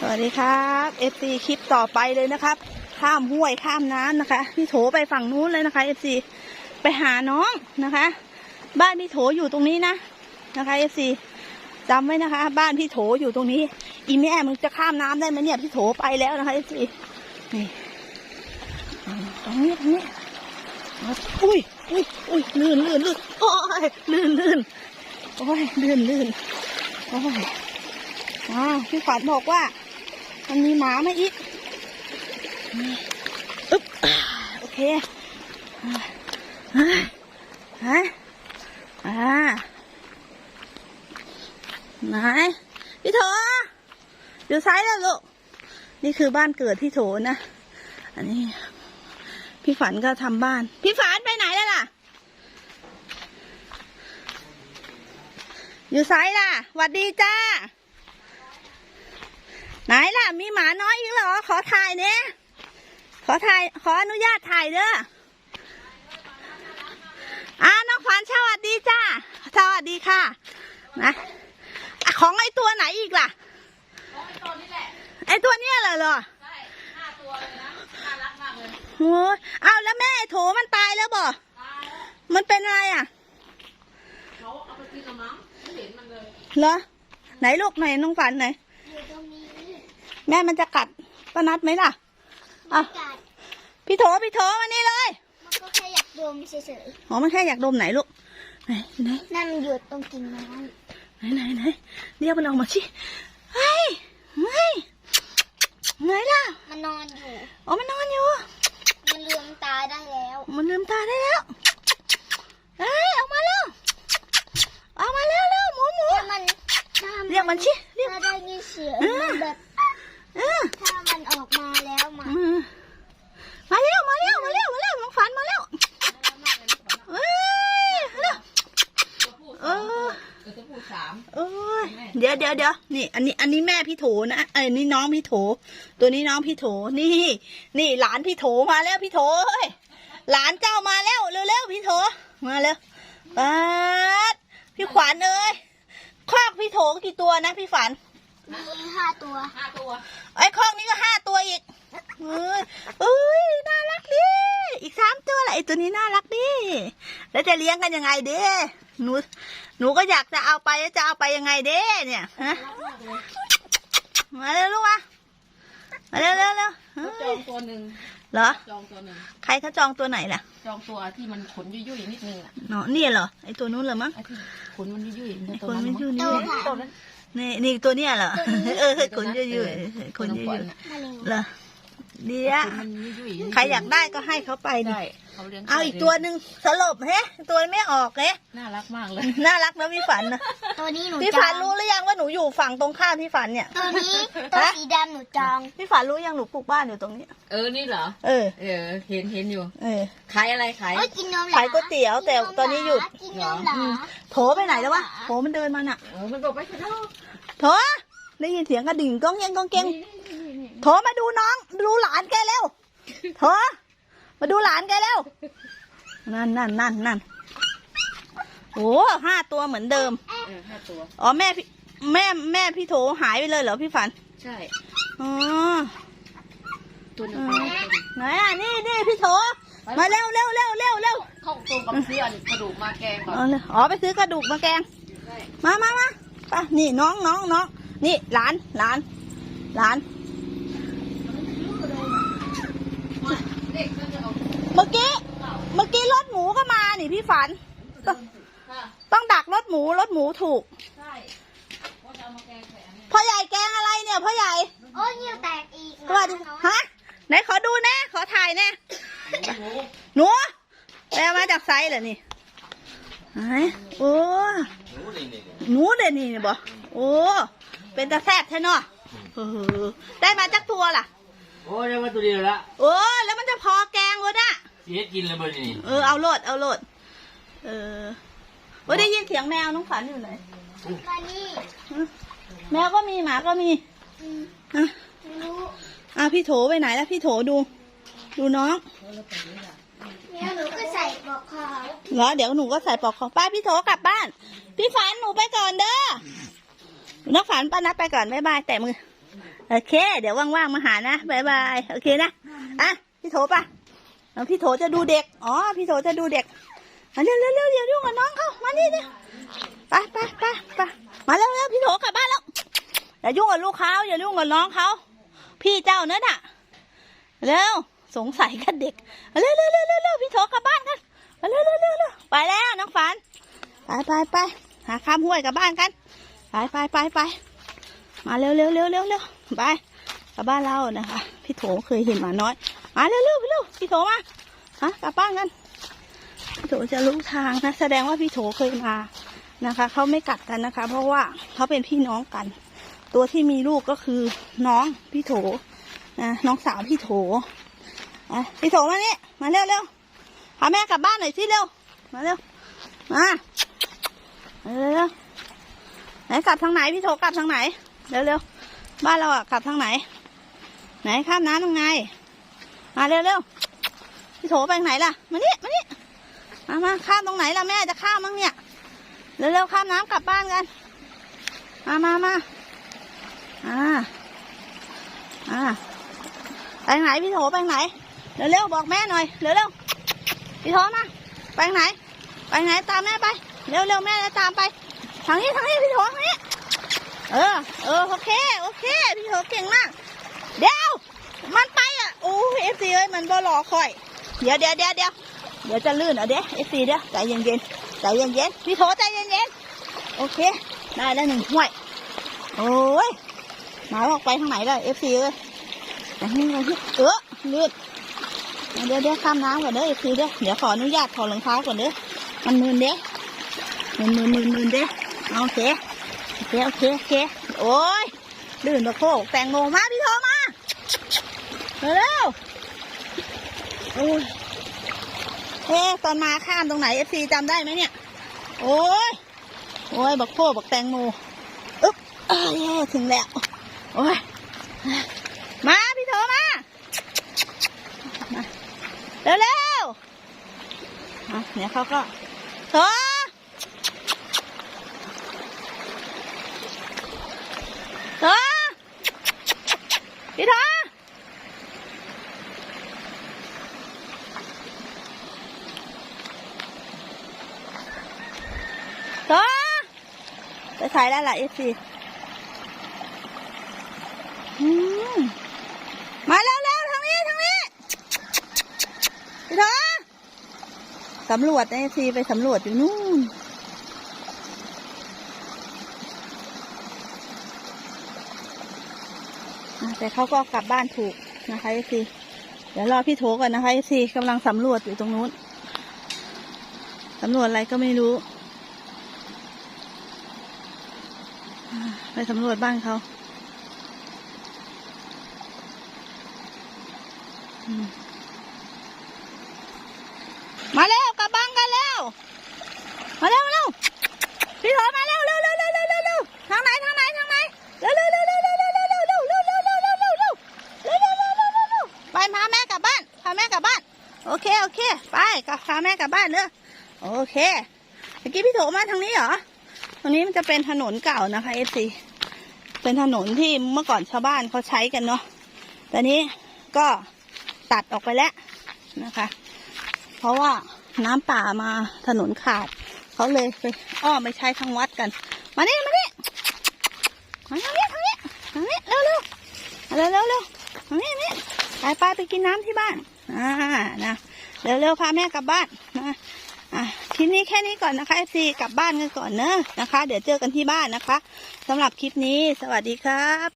สวัสดีครับเอฟซีคลิปต่อไปเลยนะครับ ข้ามห้วยข้ามน้ำนะคะพี่โถไปฝั่งนู้นเลยนะคะเอฟซีไปหาน้องนะคะ บ้านพี่โถอยู่ตรงนี้นะนะคะเอฟซีจำไว้นะคะ บ้านพี่โถอยู่ตรงนี้ อีแม่มึงจะข้ามน้ำได้ไหมเนี่ยพี่โถไปแล้วนะคะเอฟซีนี่ตรงนี้ตรงนี้อุ้ยอุ้ยอุ้ยลื่นลื่นลื่นโอ้ยลื่นลื่นโอ้ยลื่นลื่นโอ้ยอ่าพี่ขวัญบอกว่า มันมีหมามาอีกนี่อึ๊บอ่าโอเคอ่าอ่าฮะอ่าไหนพี่โถอยู่ซ้ายแล้วลูก นี่คือบ้านเกิดพี่โถนะ อันนี้ พี่ฝันก็ทำบ้าน พี่ฝันไปไหนแล้วล่ะ อยู่ซ้ายล่ะหวัดดีจ้า ไหนล่ะ มีหมาน้อยอีกเหรอ ขอถ่ายเนี่ยขอถ่าย ขออนุญาตถ่ายเด้ออ่าน้องขวัญสวัสดีจ้า สวัสดีค่ะ นะอะของไอตัวไหนอีกล่ะไอตัวเนี้ยเหรอเหรอโอ้ยเอาแล้วแม่ไอ้โถมันตายแล้วบ่มันเป็นอะไรอะเหรอ ไหนลูกไหนน้องฝันไหนอยู่ตรงนี้ แม่มันจะกัดป้านัดไหมล่ะอะกัดพี่โถพี่โถมานี่เลยมันก็แค่อยากดมเฉยอ๋อมันแค่อยากดมไหนลูกไหนอยู่ไหนๆนั่นมันอยู่ตรงกิ่งไม้ไหนไหนไหนเรียกมันออกมาสิเฮ้ยเฮ้ยไหนล่ะมันนอนอยู่ อ๋อมันนอนอยู่ มันลืมตาได้แล้วมันลืมตาได้แล้วเฮ้ยออกมาแล้วออกมาเร็วเร็วหมูหมูถ้ามันถ้าเรียกมันสิเรียก ถ้าได้ยินเสียงเออมันแบบ เออถ้ามันออกมาแล้วมาอืมมาเร็วมาเร็วมาเร็วมาเร็วน้องฝันมาเร็วเฮ้ยเร็วเออจะพูดสามโอ้ยเดี๋ยวเดี๋ยวเดี๋ยวนี่ อันนี้ อันนี้แม่พี่โถนะเอ้ยนี่น้องพี่โถ ตัวนี้น้องพี่โถ นี่ นี่หลานพี่โถมาแล้วพี่โถเอ้ยหลานเจ้ามาแล้วเร็วๆพี่โถมาเร็วปัดพี่ขวัญเอ้ยคอกพี่โถกี่ตัวนะพี่ฝัน มีห้าตัวห้าตัวไอ้คอกนี้ก็ห้าตัวอีกเอ้ยเอ้ยน่ารักดิอีกสามตัวแหละไอ้ตัวนี้น่ารักดิแล้วจะเลี้ยงกันยังไงเด้หนูหนูก็อยากจะเอาไปแล้วจะเอาไปยังไงเด้เนี่ยฮะมาเร็วลูกมามาเร็วเร็วเร็วเฮ้จอยงตัวหนึ่งเหรอจองตัวหนึ่งใครเขาจองตัวไหนล่ะ จองตัวที่มันขนยุ่ยๆนิดนึงอะเนาะนี่เหรอไอตัวนู้นเหรอมั้งไอ้ที่ขนมันยุ่ยๆไอตัคนนั้นไม่มั้งยุ่นี่ตัวค่ะตัวนั้น นี่นี่ตัวเนี้ยเหรอเออขนยุ่ยๆขนยุ่ยมาเร็วๆเหรอเดี๋ยวขนมันยุ่ยๆใครอยากได้ก็ให้เขาไปดิได้เขาเลี้ยงเอาอีกตัวหนึ่งสลบเฮ้ตัวไม่ออกเฮ้น่ารักมากเลย น่ารักนะพี่ฝันนะตัวนี้หนูพี่จฝัอนงรู้หรือยังว่าหนูอยู่ฝั่งตรงข้ามพี่ฝันเนี่ย ตัวนี้ตัวสีดำหนูจอง พี่ฝันรู้ยังหนูปลูกบ้านอยู่ตรงนี้ เออ นี่เหรอ เออ เออ เห็นเห็นอยู่ เออ ขายอะไรขายเอ้ยกินนมเหรอขายก๋วยเตี๋ยวแต่ตอนนี้หยุดกินนมเหรอโถไปไหนแล้ววะโถมันเดินมาน่ะเออมันบอกไปข้างนอก โถได้ยินเสียงกระดิ่งก้องเงงก้องเกงโถมาดูน้อง ดูหลานแกเร็วโถมาดูหลานแกเร็วนั่นนั่นนั่นนั่นโอ้ห้าตัวเหมือนเดิมเออห้าตัวอ๋อแม่พี่แม่แม่พี่โถหายไปเลยเหรอพี่ฝัน ใช่อ๋อตัวหนึ่งไหนอะนี่นี่พี่โถมาเร็วเร็วเร็วเร็วเร็วเข้าตรงกับเพื่อนกระดูกมาแกงก่อนเอาเลยอ๋อไปซื้อกระดูกมาแกง ใช่ มามามา ไปนี่น้องน้องน้องนี่หลานหลานหลานเด็กก็จะเอาเมื่อกี้เมื่อกี้รถหมูก็มานี่พี่ฝัน ต้องค่ะต้องดักรถหมูรถหมูถูกใช่ว่าจะเอามาแกงใส่อันนี้พ่อใหญ่แกงอะไรเนี่ยพ่อใหญ่โอ้ยนิ้วแตกอีกสวัสดีฮะไหนขอดูแน่ขอถ่ายแน่หมูหนูไปเอามาจากไซส์เหรอนี่ ไหนโอ้หนูเด่นนี่นี่บ่โอ้เป็นตาแซ่บแท้เนาะเออได้มาจากตัวล่ะ โอ้ยได้มาตัวเดียวละโอ้แล้วมันจะพอแกงวะน่ะเสียกินเลยเบอร์นี่เออเอาโลดเอาโลดเออว่าได้ยินเสียงแมวน้องฝันอยู่ไหนมานี่แมวก็มีหมาก็มีอืมอะไม่รู้อะพี่โถไปไหนแล้วพี่โถดู ดูน้อง แล้วหนูก็ใส่ปลอกคอเหรอเดี๋ยวหนูก็ใส่ปลอกของป้าพี่โถกลับบ้าน พี่ฝันหนูไปก่อนเด้อน้องฝันป้านัดไปก่อนบ๊ายบายแต่มือโอเค เดี๋ยวว่างๆมาหานะบ๊ายบายโอเคนะอะพี่โถปะเอาพี่โถจะดูเด็กอ๋อพี่โถจะดูเด็กมาเร็วเร็วเร็วเดี๋ยวยุ่กับน้องเขามานี่ดิไปไปไปไปมาเร็วเร็วพี่โถกลับบ้านแล้วอย่ายุ่งกับลูกเขาอย่ายุ่งกับน้องเขาพี่เจ้าเนื้อน่ะเร็ว สงสัยกันเด็กเร็วเร็วเร็วเร็วเร็วพี่โถกลับบ้านกันเร็วเร็วเร็วเร็วไปแล้วน้องฝันไปไปไปหาข้ามห้วยกลับบ้านกันไปไปไปไปมาเร็วเร็วเร็วเร็วเร็วไปกลับบ้านเรานะคะ พี่โถเคยเห็นหมาน้อยมาเร็วเร็วเร็วพี่โถมาฮะกลับบ้านกันพี่โถจะรู้ทางนะแสดงว่าพี่โถเคยมานะคะเขาไม่กัดกันนะคะ เพราะว่าเขาเป็นพี่น้องกัน ตัวที่มีลูกก็คือน้องพี่โถนะน้องสาวพี่โถ พี่โถมานี่มาเร็วเร็วพาแม่กลับบ้านหน่อยสิเร็ว มาเร็ว มาเร็วเร็วไหนกลับทางไหนพี่โถกลับทางไหน เร็วเร็วบ้านเราอะกลับทางไหน ไหนข้ามน้ำทางไง มาเร็วเร็วพี่โถไปทางไหนล่ะ มานี่มานี่มามาข้ามตรงไหนล่ะแม่จะข้ามมั้งเนี่ย เร็วเร็วข้ามน้ำกลับบ้านกัน มามามาอ่า อ่า ไปไหนพี่โถไปไหน เร็วๆบอกแม่หน่อยเร็วๆพี่โถมาไปไหน ไปไหนตามแม่ไป เร็วๆแม่จะตามไปทางนี้ทางนี้พี่โถทางนี้เออเออโอเคโอเคพี่โถเก่งมากเดี๋ยวมันไปอะโอ้เอฟซีเอ้ยมันบ่รอคอย เดี๋ยวเดี๋ยวเดี๋ยวเดี๋ยวเดี๋ยวจะลื่นเอาเดี๋ยวเอฟซีเดี๋ยวใจเย็นเย็นๆใจเย็นเย็นๆพี่โถใจเย็นเย็นๆโอเคได้แล้วหนึ่งห้วยโอ้ยหมาบอกไปทางไหนเลยเอฟซีเอ้ยอย่างนี้เลยพี่เออลื่น เดี๋ยวเดี๋ยวข้ามน้ำก่อนเด้อเอฟซีเด้อเดี๋ยวขออนุญาตถอดรองเท้าก่อนเด้อมันมืนเด้หมื่นมืนมืนมืนเด้อโอเคโอเคโอเคโอเคโอ้ยลื่นตะโคกแตงโมมาพี่โทมาเร็วโอ้ยเอ๊ตอนมาข้ามตรงไหนเอฟซีจำได้ไหมเนี่ย โอ้ยโอ้ยบักโคบักแตงโมอึ๊บเอ้ยถึงแล้ว โอ้ย เร็วเร็วเนี่ยเขาก็โถโถพี่ทอโถไปถ่ายได้ละเอฟซี สำรวจเอฟซีไปสำรวจอยู่นู่น แต่เขาก็กลับบ้านถูกนะคะไอซีเดี๋ยวรอพี่โถก่อนนะคะไอซีกำลังสำรวจอยู่ตรงนู้นสำรวจอะไรก็ไม่รู้ ไปสำรวจบ้านเขา อืม กับพาแม่กลับบ้านเนอะโอเคเมื่อกี้พี่โถมาทางนี้เหรอตรงนี้มันจะเป็นถนนเก่านะคะเอฟซีเป็นถนนที่เมื่อก่อนชาวบ้านเขาใช้กันเนาะแต่นี้ก็ตัดออกไปแล้วนะคะ เพราะว่าน้ำป่ามาถนนขาดเขาเลยไปอ้อมไปใช้ทางวัดกัน มานี่มานี่มาทางนี้ทางนี้ทางนี้เร็วเร็วเร็วเร็วเร็วทางนี้นี่ไปไปไปกินน้ำที่บ้านอ่านะเร็วเร็วพาแม่กลับบ้าน คลิปนี้แค่นี้ก่อนนะคะเอฟซีกลับบ้านกันก่อนเนอะนะคะ เดี๋ยวเจอกันที่บ้านนะคะสำหรับคลิปนี้ สวัสดีครับ